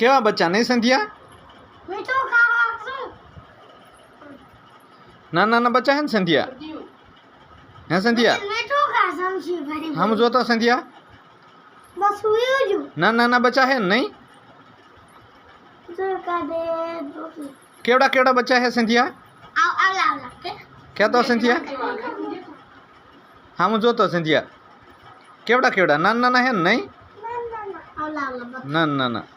કેવા બચ્ચા નહીં સંધ્યા મીઠું ખાવા શું નાના નાના બચ્ચા હે ને સંધ્યા હે સંધ્યા મીઠું ખા સમજી ભરી આમ જોતો સંધ્યા બસ હુયું જ નાના નાના બચ્ચા હે ને નહીં જો કાદે દોકી કેવડા કેવડા બચ્ચા હે સંધ્યા આવ આવલા આવલા કે કહેતો સંધ્યા આમ જોતો સંધ્યા કેવડા કેવડા નાના નાના હે ને નહીં આવલા આવલા બસ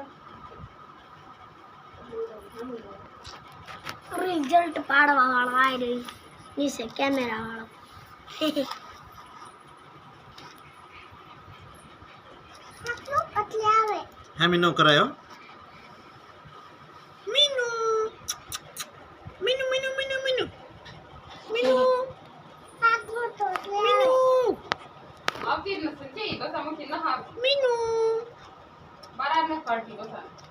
રિઝલ્ટ પાડવાવાળા આવી રહી નીચે કેમેરાવાળો હા મીનો કરાયો મીનુ મીનુ મીનુ મીનુ મીનુ મીનુ મીનુ મીનુ બરાબર કરતી બસ